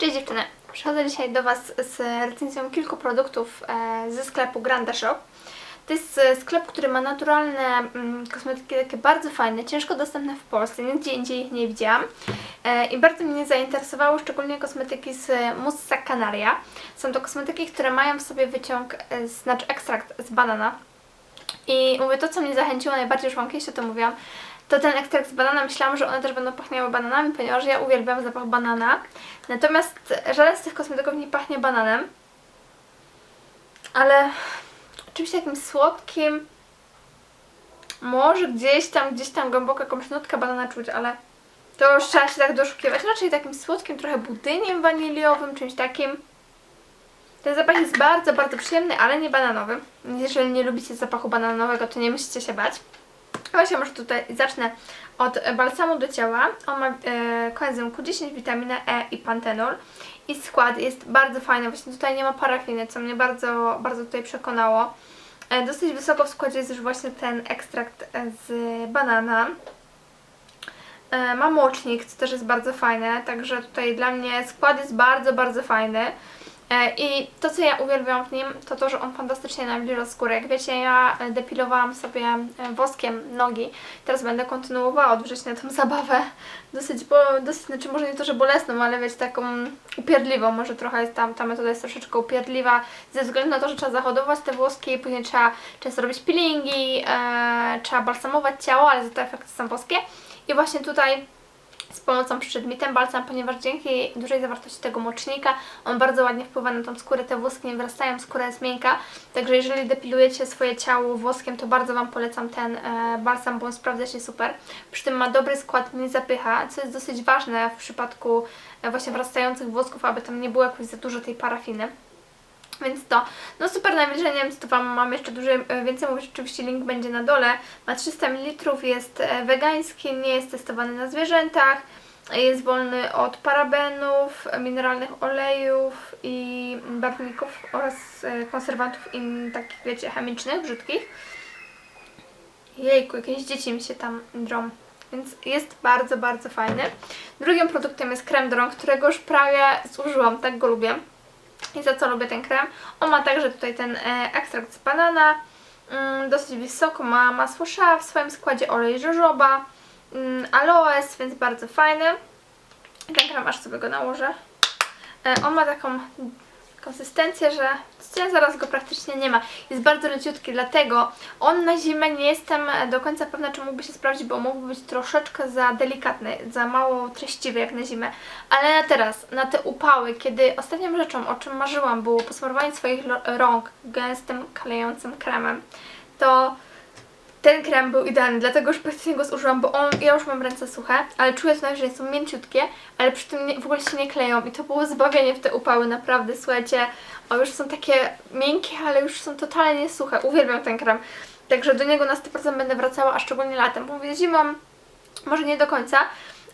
Cześć dziewczyny! Przychodzę dzisiaj do Was z recenzją kilku produktów e, ze sklepu Granda Shop. To jest e, sklep, który ma naturalne mm, kosmetyki takie bardzo fajne, ciężko dostępne w Polsce, nigdzie indziej ich nie widziałam. E, I bardzo mnie zainteresowały szczególnie kosmetyki z Mussa Canaria. Są to kosmetyki, które mają w sobie wyciąg, znaczy ekstrakt z banana. I mówię, to co mnie zachęciło najbardziej, już Wam kiedyś o tym mówiłam, to ten ekstrakt z banana. Myślałam, że one też będą pachniały bananami, ponieważ ja uwielbiam zapach banana. Natomiast żaden z tych kosmetyków nie pachnie bananem. Ale czymś takim słodkim. Może gdzieś tam, gdzieś tam głęboko jakąś nutkę banana czuć, ale to już trzeba się tak doszukiwać. Raczej takim słodkim, trochę budyniem waniliowym, czymś takim. Ten zapach jest bardzo, bardzo przyjemny, ale nie bananowy. Jeżeli nie lubicie zapachu bananowego, to nie musicie się bać. Właśnie może tutaj zacznę od balsamu do ciała. On ma e, koenzym Q10, witaminę E i pantenol. I skład jest bardzo fajny. Właśnie tutaj nie ma parafiny, co mnie bardzo, bardzo tutaj przekonało. E, dosyć wysoko w składzie jest już właśnie ten ekstrakt e, z banana. E, ma mocznik, co też jest bardzo fajne, także tutaj dla mnie skład jest bardzo, bardzo fajny. E, I to, co ja uwielbiam w nim, to to, że on fantastycznie nawilża skórę. Jak wiecie, ja e, depilowałam sobie e, woskiem nogi. Teraz będę kontynuowała od września tę zabawę. Dosyć, bo, dosyć, znaczy może nie to, że bolesną, ale wiecie, taką upierdliwą. Może trochę jest tam, ta metoda jest troszeczkę upierdliwa ze względu na to, że trzeba zahodować te włoski, później trzeba często robić peelingi, e, trzeba balsamować ciało, ale za to efekty są boskie. I właśnie tutaj z pomocą przedmitem balsam, ponieważ dzięki dużej zawartości tego mocznika on bardzo ładnie wpływa na tą skórę, te włoski nie wrastają, skóra jest miękka, także jeżeli depilujecie swoje ciało włoskiem, to bardzo Wam polecam ten e, balsam, bo on sprawdza się super. Przy tym ma dobry skład, nie zapycha, co jest dosyć ważne w przypadku e, właśnie wrastających włosków, aby tam nie było jakoś za dużo tej parafiny. Więc to, no super nawilżenie, więc to Wam mam jeszcze dużo e, więcej mówić, oczywiście link będzie na dole. Ma 300 ml, jest e, wegański, nie jest testowany na zwierzętach, jest wolny od parabenów, mineralnych olejów i barwników oraz e, konserwantów in, takich wiecie, chemicznych, brzydkich. Jejku, jakieś dzieci mi się tam drą. Więc jest bardzo, bardzo fajny. Drugim produktem jest krem do którego już prawie zużyłam, tak go lubię. I za co lubię ten krem? On ma także tutaj ten e, ekstrakt z banana, mm, dosyć wysoko, ma masło sza, w swoim składzie olej jojoba, mm, aloes, więc bardzo fajny. Ten krem aż sobie go nałożę. E, on ma taką konsystencję, że zaraz go praktycznie nie ma. Jest bardzo leciutki, dlatego on na zimę nie jestem do końca pewna, czy mógłby się sprawdzić, bo mógłby być troszeczkę za delikatny, za mało treściwy jak na zimę. Ale na teraz, na te upały, kiedy ostatnią rzeczą, o czym marzyłam, było posmarowanie swoich rąk gęstym, klejącym kremem, to ten krem był idealny, dlatego praktycznie go zużyłam, bo on, ja już mam ręce suche, ale czuję to nawet, że są mięciutkie, ale przy tym nie, w ogóle się nie kleją i to było zbawienie w te upały, naprawdę, słuchajcie, o już są takie miękkie, ale już są totalnie suche, uwielbiam ten krem, także do niego na 100% będę wracała, a szczególnie latem, bo mówię zimą, może nie do końca,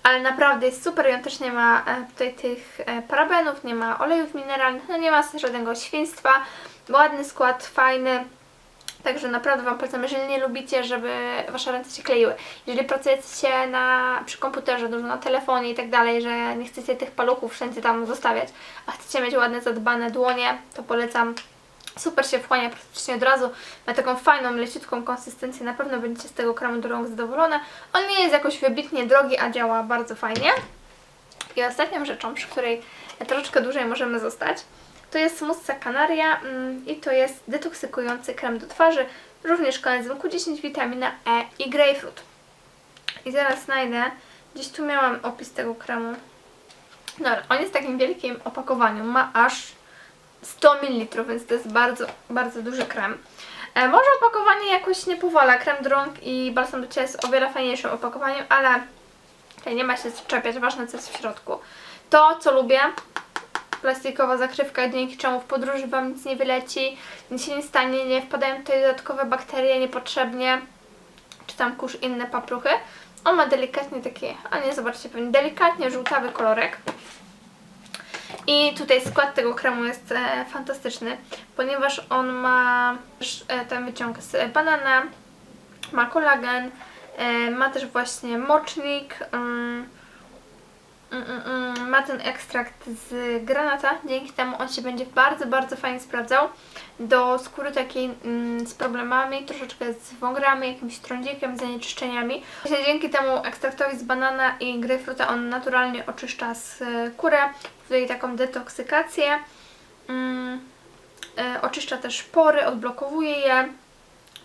ale naprawdę jest super i on też nie ma e, tutaj tych e, parabenów, nie ma olejów mineralnych, no nie ma żadnego świństwa, ładny skład, fajny, Także naprawdę Wam polecam, jeżeli nie lubicie, żeby Wasze ręce się kleiły. Jeżeli pracujecie na, przy komputerze, dużo na telefonie i tak dalej, że nie chcecie tych paluchów wszędzie tam zostawiać, a chcecie mieć ładne, zadbane dłonie, to polecam. Super się wchłania praktycznie od razu. Ma taką fajną, leciutką konsystencję. Na pewno będziecie z tego kremu do rąk zadowolone. On nie jest jakoś wybitnie drogi, a działa bardzo fajnie. I ostatnią rzeczą, przy której troszeczkę dłużej możemy zostać, to jest Mussa Canaria mm, i to jest detoksykujący krem do twarzy, również koenzym Q10, witamina E i grapefruit. I zaraz znajdę, gdzieś tu miałam opis tego kremu. Dobra, on jest w takim wielkim opakowaniu, ma aż 100 ml, więc to jest bardzo, bardzo duży krem. E, może opakowanie jakoś nie powala, krem do rąk i balsam do ciała jest o wiele fajniejszym opakowaniem, ale nie ma się czepiać, ważne co jest w środku. To, co lubię, plastikowa zakrywka, dzięki czemu w podróży Wam nic nie wyleci, nic się nie stanie, nie wpadają tutaj dodatkowe bakterie niepotrzebnie, czy tam kurz inne papruchy. On ma delikatnie taki, a nie zobaczcie pewnie, delikatnie żółtawy kolorek. I tutaj skład tego kremu jest e, fantastyczny, ponieważ on ma e, ten wyciąg z banana, ma kolagen, e, ma też właśnie mocznik, mm, ma ten ekstrakt z granata, dzięki temu on się będzie bardzo, bardzo fajnie sprawdzał. Do skóry takiej mm, z problemami, troszeczkę z wągrami, jakimś trądzikiem, zanieczyszczeniami. Właśnie dzięki temu ekstraktowi z banana i grejpfruta on naturalnie oczyszcza skórę, daje taką detoksykację, mm, e, oczyszcza też pory, odblokowuje je,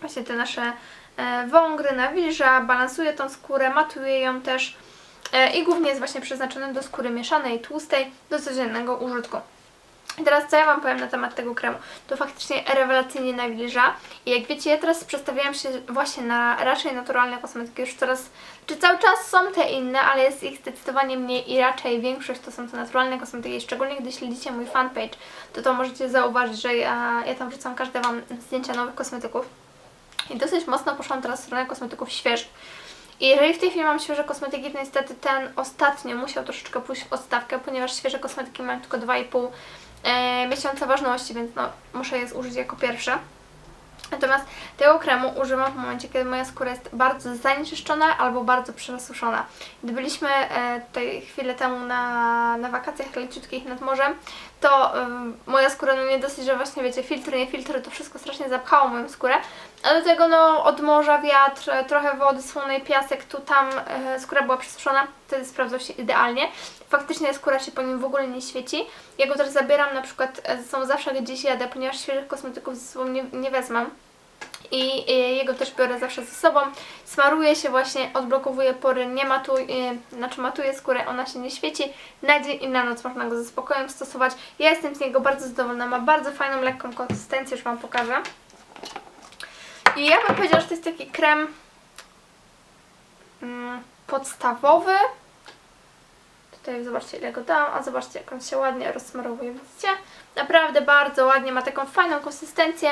właśnie te nasze e, wągry, nawilża, balansuje tą skórę, matuje ją też. e, i głównie jest właśnie przeznaczony do skóry mieszanej, tłustej, do codziennego użytku. I teraz co ja Wam powiem na temat tego kremu? To faktycznie rewelacyjnie nawilża i jak wiecie, ja teraz przestawiałam się właśnie na raczej naturalne kosmetyki, już coraz, czy cały czas są te inne, ale jest ich zdecydowanie mniej i raczej większość to są te naturalne kosmetyki, szczególnie gdy śledzicie mój fanpage, to to możecie zauważyć, że ja, ja tam wrzucam każde Wam zdjęcia nowych kosmetyków i dosyć mocno poszłam teraz w stronę kosmetyków świeżych. I jeżeli w tej chwili mam świeże kosmetyki, to niestety ten ostatnio musiał troszeczkę pójść w odstawkę, ponieważ świeże kosmetyki mają tylko 2,5 e, miesiąca ważności, więc no, muszę je zużyć jako pierwsze. Natomiast tego kremu używam w momencie, kiedy moja skóra jest bardzo zanieczyszczona albo bardzo przesuszona. Gdy byliśmy e, tutaj chwilę temu na, na wakacjach leciutkich nad morzem, to moja skóra, no nie dosyć, że właśnie wiecie, filtry, nie filtry, to wszystko strasznie zapchało moją skórę, a do tego no od morza wiatr, e, trochę wody słonej, piasek, tu tam e, skóra była przesuszona, wtedy sprawdzał się idealnie. Faktycznie skóra się po nim w ogóle nie świeci. Ja go też zabieram na przykład e, ze sobą zawsze gdzieś jadę, ponieważ świeżych kosmetyków ze sobą nie, nie wezmę. I y, jego też biorę zawsze ze sobą. Smaruje się właśnie, odblokowuje pory, nie matuje, znaczy matuje skórę, ona się nie świeci. Na dzień i na noc można go ze spokojem stosować. Ja jestem z niego bardzo zadowolona, ma bardzo fajną, lekką konsystencję, już Wam pokażę. I ja bym powiedziała, że to jest taki krem mm, podstawowy. Tutaj zobaczcie ile go dałam, a zobaczcie jak on się ładnie rozsmarowuje, widzicie? Naprawdę bardzo ładnie, ma taką fajną konsystencję.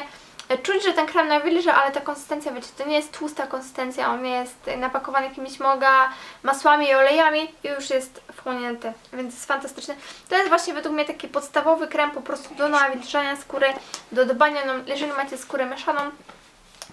Czuć, że ten krem nawilża, ale ta konsystencja, wiecie, to nie jest tłusta konsystencja, on jest napakowany jakimiś moga, masłami i olejami i już jest wchłonięty, więc jest fantastyczny. To jest właśnie według mnie taki podstawowy krem po prostu do nawilżania skóry, do dbania, no, jeżeli macie skórę mieszaną,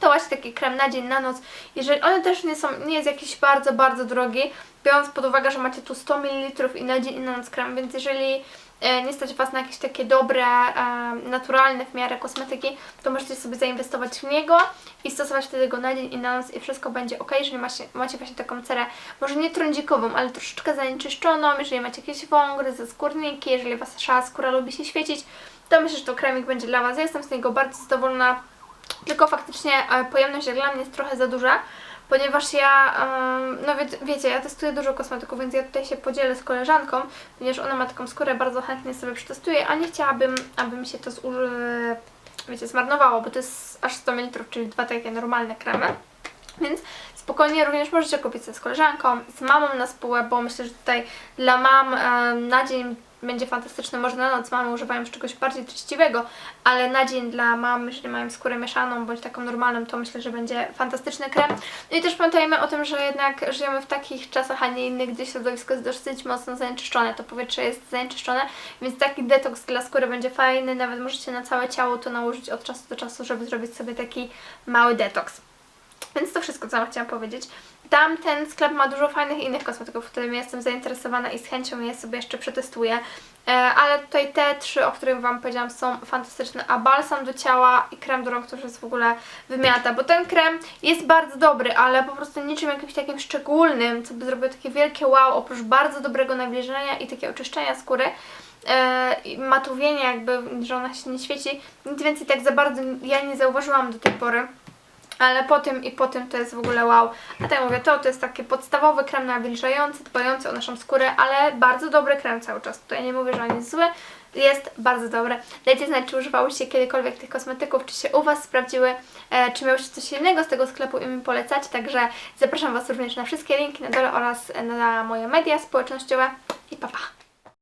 to właśnie taki krem na dzień, na noc. Jeżeli one też nie są, nie jest jakiś bardzo, bardzo drogi, biorąc pod uwagę, że macie tu 100 ml i na dzień i na noc krem, więc jeżeli e, nie stać Was na jakieś takie dobre, e, naturalne w miarę kosmetyki, to możecie sobie zainwestować w niego i stosować wtedy go na dzień i na noc i wszystko będzie ok, jeżeli macie, macie właśnie taką cerę, może nie trądzikową, ale troszeczkę zanieczyszczoną, jeżeli macie jakieś wągry, zaskórniki, jeżeli Wasza skóra lubi się świecić, to myślę, że to kremik będzie dla Was. Ja jestem z niego bardzo zadowolona. Tylko faktycznie e, pojemność dla mnie jest trochę za duża, ponieważ ja, no wie, wiecie, ja testuję dużo kosmetyków, więc ja tutaj się podzielę z koleżanką, ponieważ ona ma taką skórę, bardzo chętnie sobie przetestuję, a nie chciałabym, aby mi się to zuży, wiecie, zmarnowało, bo to jest aż 100 ml, czyli dwa takie normalne kremy. Więc spokojnie również możecie kupić sobie z koleżanką, z mamą na spółę, bo myślę, że tutaj dla mam na dzień będzie fantastyczny. Może na noc mamy używają czegoś bardziej treściwego, ale na dzień dla mam, jeżeli mają skórę mieszaną bądź taką normalną, to myślę, że będzie fantastyczny krem. No i też pamiętajmy o tym, że jednak żyjemy w takich czasach, a nie innych, gdzie środowisko jest dosyć mocno zanieczyszczone, to powietrze jest zanieczyszczone, więc taki detoks dla skóry będzie fajny, nawet możecie na całe ciało to nałożyć od czasu do czasu, żeby zrobić sobie taki mały detoks. Więc to wszystko, co chciałam powiedzieć. Tamten sklep ma dużo fajnych innych kosmetyków, którymi jestem zainteresowana i z chęcią je sobie jeszcze przetestuję. E, ale tutaj te trzy, o których Wam powiedziałam, są fantastyczne. A balsam do ciała i krem do rąk to już jest w ogóle wymiata, bo ten krem jest bardzo dobry, ale po prostu niczym jakimś takim szczególnym, co by zrobiło takie wielkie wow, oprócz bardzo dobrego nawilżenia i takiego oczyszczenia skóry e, i matowienia jakby, że ona się nie świeci, nic więcej tak za bardzo ja nie zauważyłam do tej pory. Ale po tym i po tym to jest w ogóle wow. A tak mówię, to, to jest taki podstawowy krem nawilżający, dbający o naszą skórę, ale bardzo dobry krem cały czas. Tutaj nie mówię, że on jest zły, jest bardzo dobry. Dajcie znać, czy używałyście kiedykolwiek tych kosmetyków, czy się u Was sprawdziły, e, czy miałyście coś innego z tego sklepu i mi polecać. Także zapraszam Was również na wszystkie linki na dole oraz na moje media społecznościowe i pa pa!